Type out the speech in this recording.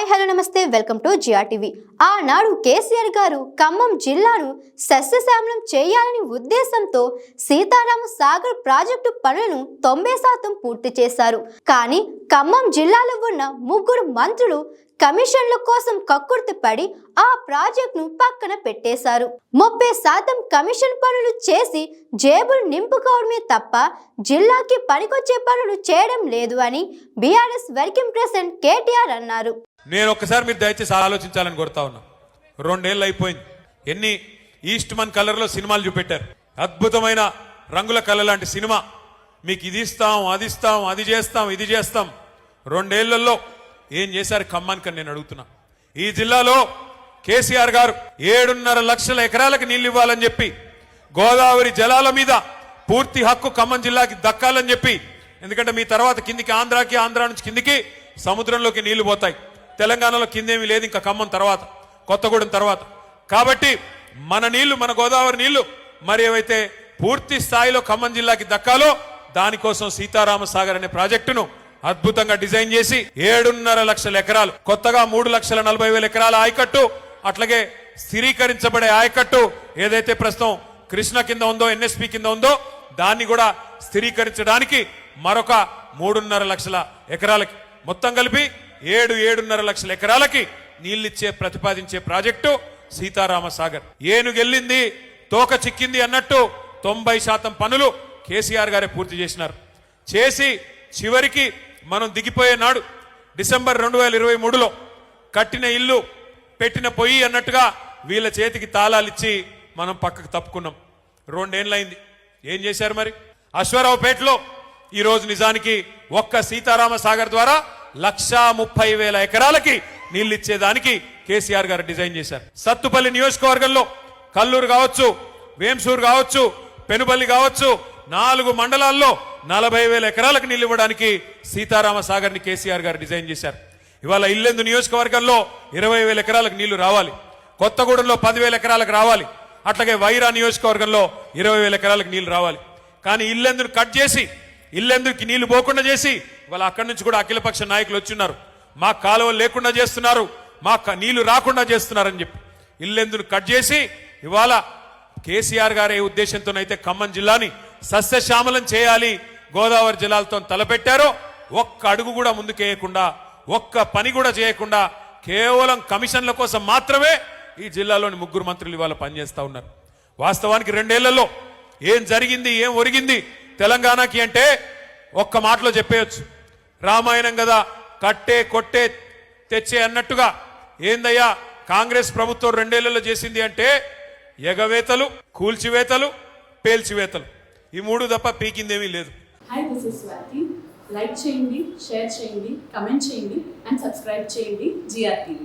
Hi hello నమస్తే welcome to GRTV ఆనాడు కేసీఆర్ గారు ఖమ్మం జిల్లాను సస్యశ్యామలం చేయాలని ఉద్దేశంతో సీతారామ సాగర్ ప్రాజెక్టు పనులను తొంభై శాతం పూర్తి చేశారు. కానీ ఖమ్మం జిల్లాలో ఉన్న ముగ్గురు మంత్రులు కమిషన్ల కోసం కక్కుర్తి పడి ఆ ప్రాజెక్టును పక్కన పెట్టేశారు. ముప్పై శాతం కమిషన్ పనులు చేసి జేబులు నింపుకోవడమే తప్ప జిల్లాకి పనికొచ్చే పనులు చేయడం లేదు అని బీఆర్ఎస్ వర్కింగ్ ప్రెసిడెంట్ కేటీఆర్ అన్నారు. నేను ఒక్కసారి మీరు దయచేసి ఆలోచించాలని కోరుతా ఉన్నా. రెండేళ్ళు అయిపోయింది. ఎన్ని ఈస్ట్ మన్ కలర్లో సినిమాలు చూపెట్టారు. అద్భుతమైన రంగుల కళ లాంటి సినిమా. మీకు ఇది ఇస్తాం అది ఇస్తాం అది చేస్తాం ఇది చేస్తాం. రెండేళ్ళలో ఏం చేశారు ఖమ్మానికి అని నేను అడుగుతున్నా. ఈ జిల్లాలో కేసీఆర్ గారు ఏడున్నర లక్షల ఎకరాలకు నీళ్ళు ఇవ్వాలని చెప్పి గోదావరి జలాల మీద పూర్తి హక్కు ఖమ్మం జిల్లాకి దక్కాలని చెప్పి ఎందుకంటే మీ తర్వాత కిందికి ఆంధ్రాకి ఆంధ్రా నుంచి కిందికి సముద్రంలోకి నీళ్ళు పోతాయి. తెలంగాణలో కిందేమీ లేదు ఇంకా ఖమ్మం తర్వాత కొత్తగూడెం తర్వాత. కాబట్టి మన నీళ్ళు మన గోదావరి నీళ్ళు మరి ఏవైతే పూర్తి స్థాయిలో ఖమ్మం జిల్లాకి దక్కాలో దానికోసం సీతారామ సాగర్ అనే ప్రాజెక్టును అద్భుతంగా డిజైన్ చేసి ఏడున్నర లక్షల ఎకరాలు కొత్తగా మూడు లక్షల నలభై వేల ఎకరాల ఆయకట్టు అట్లాగే స్థిరీకరించబడే ఆయకట్టు ఏదైతే ప్రస్తుతం కృష్ణ కింద ఉందో ఎన్ఎస్పి కింద ఉందో దాన్ని కూడా స్థిరీకరించడానికి మరొక మూడున్నర లక్షల ఎకరాలకి మొత్తం కలిపి ఏడు ఏడున్నర లక్షల ఎకరాలకి నీళ్ళిచ్చే ప్రతిపాదించే ప్రాజెక్టు సీతారామ సాగర్ ఏనుగెళ్ళింది తోక చిక్కింది అన్నట్టు తొంభై శాతం పనులు కేసీఆర్ గారే పూర్తి చేసినారు. చేసి చివరికి మనం దిగిపోయే నాడు డిసెంబర్ రెండు వేల ఇరవై మూడులో కట్టిన ఇల్లు పెట్టిన పొయ్యి అన్నట్టుగా వీళ్ళ చేతికి తాళాలిచ్చి మనం పక్కకు తప్పుకున్నాం. రెండేళ్ళైంది ఏం చేశారు మరి? అశ్వరావుపేటలో ఈరోజు నిజానికి ఒక్క సీతారామ సాగర్ ద్వారా లక్షా ముప్పై వేల ఎకరాలకి నీళ్ళు ఇచ్చేదానికి కేసీఆర్ గారు డిజైన్ చేశారు. సత్తుపల్లి నియోజకవర్గంలో కల్లూరు కావచ్చు వేంసూరు కావచ్చు పెనుపల్లి కావచ్చు నాలుగు మండలాల్లో నలభై వేల ఎకరాలకు నీళ్ళు ఇవ్వడానికి సీతారామ సాగర్ని కేసీఆర్ గారు డిజైన్ చేశారు. ఇవాళ ఇల్లెందు నియోజకవర్గంలో ఇరవై వేల ఎకరాలకు నీళ్ళు రావాలి. కొత్తగూడెంలో పదివేల ఎకరాలకు రావాలి. అట్లాగే వైరా నియోజకవర్గంలో ఇరవై వేల ఎకరాలకు నీళ్ళు రావాలి. కానీ ఇల్లెందును కట్ చేసి ఇల్లెందుకి నీళ్ళు పోకుండా చేసి వాళ్ళ అక్కడి నుంచి కూడా అఖిలపక్ష నాయకులు వచ్చిన్నారు. మా కాలువలు లేకుండా చేస్తున్నారు. మా నీళ్ళు రాకుండా చేస్తున్నారని చెప్పి. ఇల్లెందును కట్ చేసి ఇవాళ కేసీఆర్ గారి ఉద్దేశంతోనైతే ఖమ్మం జిల్లాని సస్యశ్యామలం చేయాలి గోదావరి జిల్లాలతో తలపెట్టారో ఒక్క అడుగు కూడా ముందుకేయకుండా ఒక్క పని కూడా చేయకుండా కేవలం కమిషన్ల కోసం మాత్రమే ఈ జిల్లాలోని ముగ్గురు మంత్రులు ఇవాళ పనిచేస్తూ ఉన్నారు. వాస్తవానికి రెండేళ్ళలో ఏం జరిగింది ఏం ఒరిగింది తెలంగాణకి అంటే ఒక్క మాటలో చెప్పేయచ్చు. రామాయణం కదా కట్టే కొట్టే తెచ్చే అన్నట్టుగా. ఏందయ్యా కాంగ్రెస్ ప్రభుత్వం రెండేళ్ళలో చేసింది అంటే ఎగవేతలు కూల్చివేతలు పేల్చివేతలు. ఈ మూడు తప్ప పీకిందేమీ లేదు. Hi this is Swathi like చేయండి షేర్ చేయండి కమెంట్ చేయండి అండ్ సబ్స్క్రైబ్ చేయండి జిఆర్టీవీ